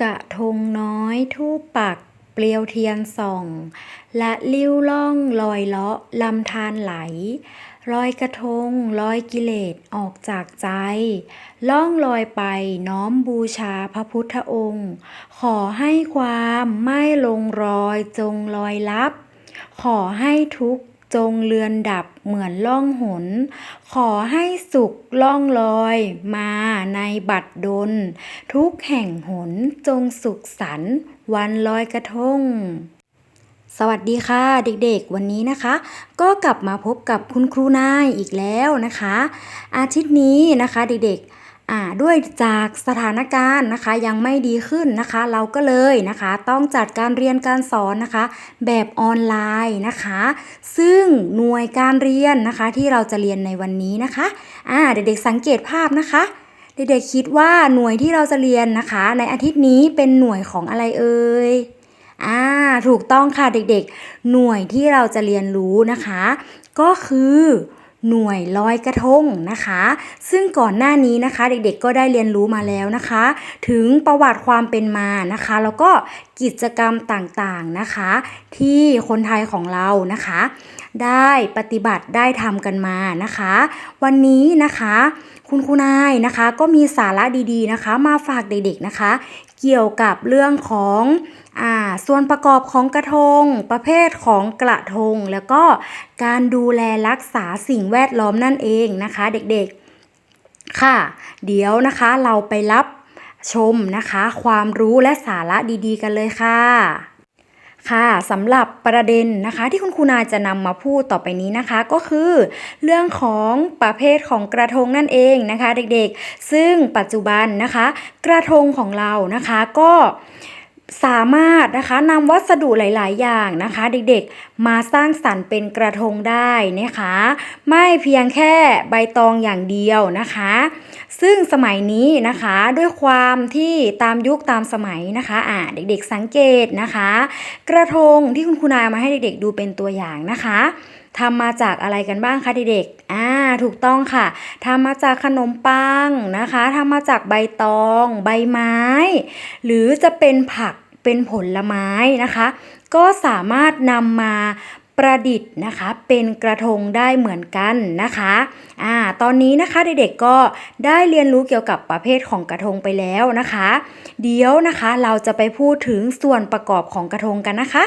กระทงน้อยทูปปัก เปลียวเทียนส่อง ละลิ้วล่องลอยเลาะลำธารไหลลอยกระทงลอยกิเลสออกจากใจ ล่องลอยไปน้อมบูชาพระพุทธองค์ ขอให้ความไม่ลงรอยจงลอยลับ ขอให้ทุก จงเลือนดับเหมือนล่องหน ขอให้สุขล่องลอย มาในบัดดล ทุกแห่งหนจงสุขสันวันลอยกระทงสวัสดีค่ะเด็กๆ วันนี้นะคะ ก็กลับมาพบกับคุณครูนายอีกแล้วนะคะ อาทิตย์นี้นะคะเด็กๆ ด้วยจากสถานการณ์นะคะยังไม่ดีขึ้นนะคะ เราก็เลยนะคะ ต้องจัดการเรียนการสอนนะคะ แบบออนไลน์นะคะ ซึ่งหน่วยการเรียนนะคะที่เราจะเรียนในวันนี้นะคะอ่าเด็กๆสังเกตภาพนะคะเด็กๆคิดว่าหน่วยที่เราจะเรียนนะคะ ในอาทิตย์นี้เป็นหน่วยของอะไรเอ่ยอ่าถูกต้องค่ะเด็กๆ หน่วยที่เราจะเรียนรู้นะคะ ก็คือ หน่วยลอยกระทงนะคะ ซึ่งก่อนหน้านี้นะคะเด็กๆก็ได้เรียนรู้มาแล้วนะคะ ถึงประวัติความเป็นมานะคะ แล้วก็กิจกรรมต่างๆนะคะ ที่คนไทยของเรานะคะ ได้ปฏิบัติได้ทำกันมานะคะ วันนี้นะคะ คุณครูนายนะคะ ก็มีสาระดีๆนะคะ มาฝากเด็กๆนะคะ เกี่ยวกับเรื่องของอ่าส่วนประกอบของกระทง ประเภทของกระทง แล้วก็การดูแลรักษาสิ่งแวดล้อมนั่นเองนะคะ เด็กๆค่ะ เดี๋ยวนะคะเราไปรับชมนะคะ ความรู้และสาระดีๆ กันเลยค่ะ ค่ะสำหรับประเด็นนะคะที่คุณครูนายจะนำมาพูดต่อไปนี้นะคะ ก็คือ เรื่องของประเภทของกระทงนั่นเองนะคะ เด็กๆ ซึ่งปัจจุบันนะคะ กระทงของเรานะคะก็ สามารถนะคะนำวัสดุหลาย ๆ อย่างนะคะ เด็กๆมาสร้างสรรค์เป็นกระทงได้นะคะ ไม่เพียงแค่ใบตองอย่างเดียวนะคะ ซึ่งสมัยนี้นะคะด้วยความที่ตามยุคตามสมัยนะคะอ่าเด็ก ๆ สังเกตนะคะ กระทงที่คุณครูนายมาให้เด็ก ๆ ดูเป็นตัวอย่างนะคะ ทำมาจากอะไรกันบ้างคะเด็กๆอ่าถูกต้องค่ะทำมาจากขนมปังนะคะทำมาจากใบตอง ใบไม้ หรือจะเป็นผักเป็นผลไม้นะคะ ก็สามารถนำมาประดิษฐ์นะคะเป็นกระทงได้เหมือนกันนะคะอ่าตอนนี้นะคะเด็กๆก็ได้เรียนรู้เกี่ยวกับประเภทของกระทงไปแล้วนะคะ เดี๋ยวนะคะเราจะไปพูดถึงส่วนประกอบของกระทงกันนะคะ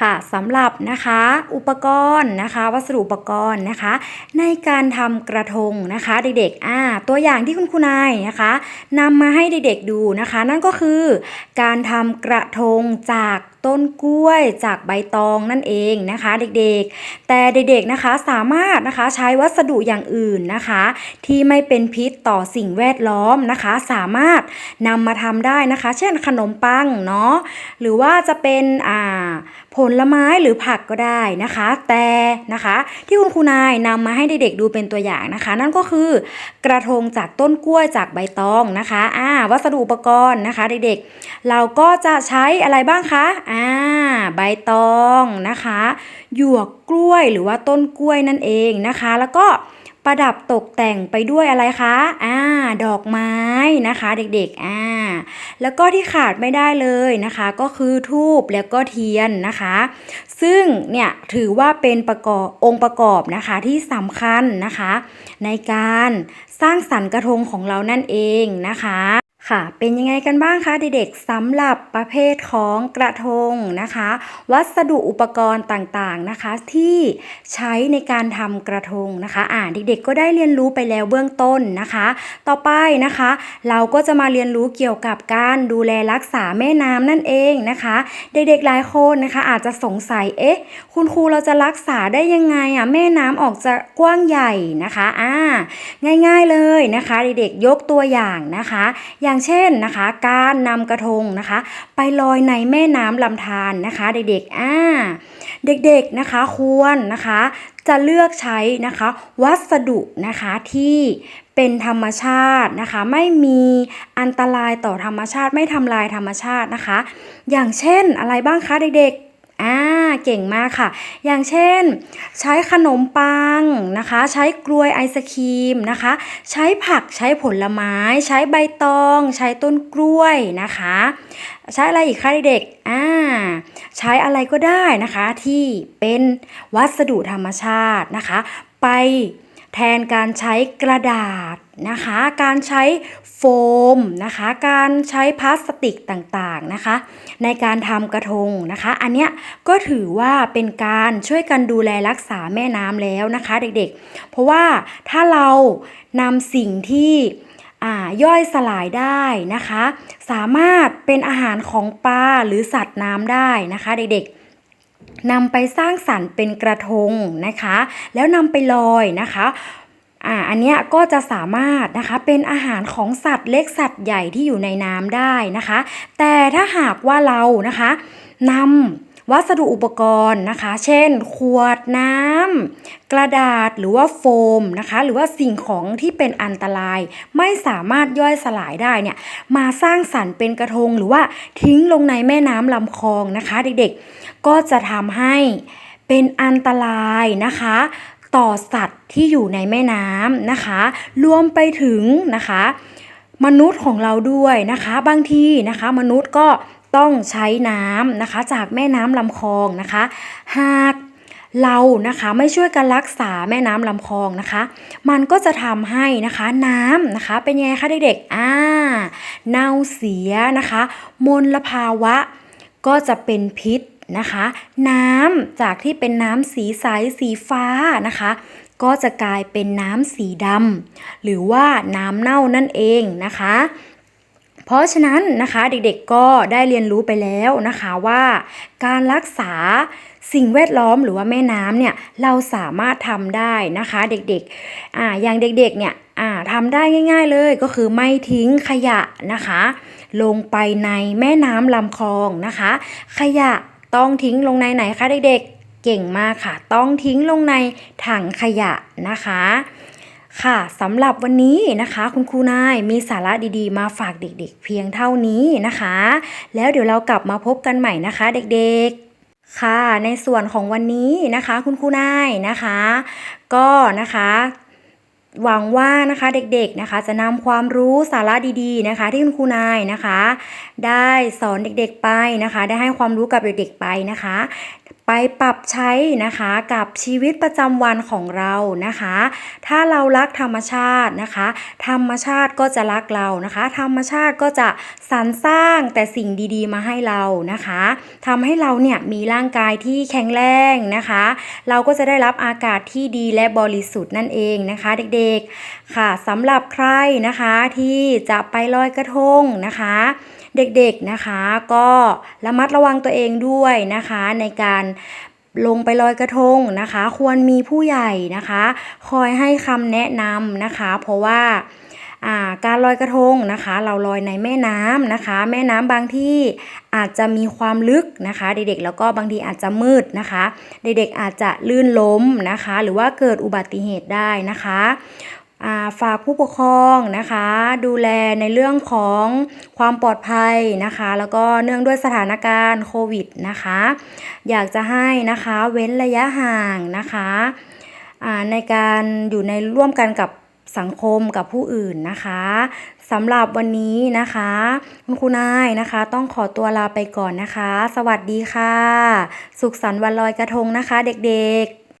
ค่ะสำหรับนะคะอุปกรณ์นะคะ วัสดุอุปกรณ์นะคะ ในการทำกระทงนะคะเด็กๆอ่าตัวอย่างที่คุณครูนายนะคะนำมาให้เด็กๆดูนะคะ นั่นก็คือการทำกระทงจากต้นกล้วยจากใบตองนั่นเองนะคะ เด็กๆ แต่เด็กๆนะคะสามารถนะคะใช้วัสดุอย่างอื่นนะคะ ที่ไม่เป็นพิษต่อสิ่งแวดล้อมนะคะ สามารถนำมาทำได้นะคะ เช่นขนมปังเนาะหรือว่าจะเป็นอ่า ผลไม้หรือผักก็ได้นะคะ แต่นะคะที่คุณครูนายนำมาให้เด็กๆดูเป็นตัวอย่างนะคะ นั่นก็คือกระทงจากต้นกล้วยจากใบตองนะคะอ่าวัสดุอุปกรณ์นะคะเด็กๆ เราก็จะใช้อะไรบ้างคะอ่าใบตองนะคะ หยวกกล้วยหรือว่าต้นกล้วยนั่นเองนะคะ แล้วก็ ประดับตกแต่งไปด้วยอะไรคะ อ่า ดอกไม้นะคะ เด็กๆ อ่า แล้วก็ที่ขาดไม่ได้เลยนะคะ ก็คือทูบแล้วก็เทียนนะคะ ซึ่งเนี่ยถือว่าเป็นประกอบองค์ประกอบนะคะที่สำคัญนะคะ ในการสร้างสรรค์กระทงของเรานั่นเองนะคะ ค่ะ เป็นยังไงกันบ้างคะเด็กๆสำหรับประเภทของกระทงนะคะ วัสดุอุปกรณ์ต่างๆนะคะ ที่ใช้ในการทำกระทงนะคะ อ่าเด็กๆก็ได้เรียนรู้ไปแล้วเบื้องต้นนะคะ ต่อไปนะคะ เราก็จะมาเรียนรู้เกี่ยวกับการดูแลรักษาแม่น้ำนั่นเองนะคะ เด็กๆหลายคนนะคะ อาจจะสงสัยเอ๊ะคุณครูเราจะรักษาได้ยังไงอะแม่น้ำออกจะกว้างใหญ่นะคะอ่าง่าย ๆเลยนะคะ เด็กๆยกตัวอย่างนะคะ อย่างางเช่นนะคะ การนำกระทงนะคะ ไปลอยในแม่น้ำลำธารนะคะ เด็กๆอ่าเด็กๆนะคะควรนะคะ จะเลือกใช้นะคะ วัสดุนะคะที่เป็นธรรมชาตินะคะ ไม่มีอันตรายต่อธรรมชาติไม่ทำลายธรรมชาตินะคะ อย่างเช่นอะไรบ้างคะเด็กๆาเก่งมากค่ะ อย่างเช่น ใช้ขนมปังนะคะ ใช้กล้วยไอศครีมนะคะ ใช้ผักใช้ผลไม้ ใช้ใบตอง ใช้ต้นกล้วยนะคะ ใช้อะไรอีกคะเด็กๆอ่าใช้อะไรก็ได้นะคะที่เป็นวัสดุธรรมชาตินะคะ ไป แทนการใช้กระดาษนะคะ การใช้โฟมนะคะ การใช้พลาสติกต่างๆนะคะ ในการทำกระทงนะคะ อันเนี้ยก็ถือว่าเป็นการช่วยกันดูแลรักษาแม่น้ำแล้วนะคะเด็กๆ เพราะว่าถ้าเรานำสิ่งที่ย่อยสลายได้นะคะ สามารถเป็นอาหารของปลาหรือสัตว์น้ำได้นะคะเด็กๆ นำไปสร้างสรรค์เป็นกระทงนะคะ แล้วนำไปลอยนะคะอ่าอันเนี้ยก็จะสามารถนะคะเป็นอาหารของสัตว์เล็กสัตว์ใหญ่ที่อยู่ในน้ำได้นะคะ แต่ถ้าหากว่าเรานะคะนำ วัสดุอุปกรณ์นะคะ เช่น ขวดน้ำกระดาษหรือว่าโฟมนะคะ หรือว่าสิ่งของที่เป็นอันตราย ไม่สามารถย่อยสลายได้เนี่ยมาสร้างสรรค์เป็นกระทงหรือว่าทิ้งลงในแม่น้ำลำคลองนะคะ เด็กๆ ก็จะทำให้เป็นอันตรายนะคะต่อสัตว์ที่อยู่ในแม่น้ำนะคะ รวมไปถึงนะคะ มนุษย์ของเราด้วยนะคะ บางทีนะคะ มนุษย์ก็ ต้องใช้น้ำนะคะ จากแม่น้ำลำคลองนะคะ หากเรานะคะไม่ช่วยกันรักษาแม่น้ำลำคลองนะคะ มันก็จะทำให้นะคะน้ำนะคะเป็นยังไงคะเด็กๆอ่าเน่าเสียนะคะ มลภาวะก็จะเป็นพิษนะคะ น้ำจากที่เป็นน้ำสีใสสีฟ้านะคะ ก็จะกลายเป็นน้ำสีดำหรือว่าน้ำเน่านั่นเองนะคะ เพราะฉะนั้นนะคะเด็กๆก็ได้เรียนรู้ไปแล้วนะคะว่า การรักษาสิ่งแวดล้อมหรือว่าแม่น้ำเนี่ยเราสามารถทำได้นะคะเด็กๆอ่าอย่างเด็กๆเนี่ยอ่าทำได้ง่าย ๆเลยก็คือไม่ทิ้งขยะนะคะ ลงไปในแม่น้ำลำคลองนะคะ ขยะต้องทิ้งลงในไหนคะเด็กๆ เก่งมากค่ะ ต้องทิ้งลงในถังขยะนะคะ ค่ะสำหรับวันนี้นะคะ คุณครูนายมีสาระดีๆ มาฝากเด็กๆ เพียงเท่านี้นะคะ แล้วเดี๋ยวเรากลับมาพบกันใหม่นะคะ เด็กๆ ค่ะ ในส่วนของวันนี้นะคะ คุณครูนายนะคะ ก็นะคะหวังว่านะคะเด็กๆนะคะจะนำความรู้สาระดีๆนะคะ ที่คุณครูนายนะคะ ได้สอนเด็กๆไปนะคะ ได้ให้ความรู้กับเด็กๆไปนะคะไปปรับใช้นะคะกับชีวิตประจำวันของเรานะคะ ถ้าเรารักธรรมชาตินะคะ ธรรมชาติก็จะรักเรานะคะ ธรรมชาติก็จะสรรสร้างแต่สิ่งดีๆ มาให้เรานะคะทำให้เราเนี่ยมีร่างกายที่แข็งแรงนะคะ เราก็จะได้รับอากาศที่ดีและบริสุทธิ์นั่นเองนะคะ เด็กๆค่ะสำหรับใครนะคะที่จะไปลอยกระทงนะคะ เด็กๆนะคะก็ระมัดระวังตัวเองด้วยนะคะในการลงไปลอยกระทงนะคะ ควรมีผู้ใหญ่นะคะ คอยให้คำแนะนำนะคะ เพราะว่าการลอยกระทงนะคะ เราลอยในแม่น้ำนะคะ แม่น้ำบางที่อาจจะมีความลึกนะคะ เด็กๆแล้วก็บางทีอาจจะมืดนะคะ เด็กๆอาจจะลื่นล้มนะคะ หรือว่าเกิดอุบัติเหตุได้นะคะ ฝากผู้ปกครองนะคะ ดูแลในเรื่องของความปลอดภัยนะคะ แล้วก็เนื่องด้วยสถานการณ์โควิดนะคะ อยากจะให้นะคะเว้นระยะห่างนะคะในการอยู่ในร่วมกันกับสังคมกับผู้อื่นนะคะสำหรับวันนี้นะคะ คุณครูนายนะคะ ต้องขอตัวลาไปก่อนนะคะ สวัสดีค่ะ สุขสันต์วันลอยกระทงนะคะ เด็กๆ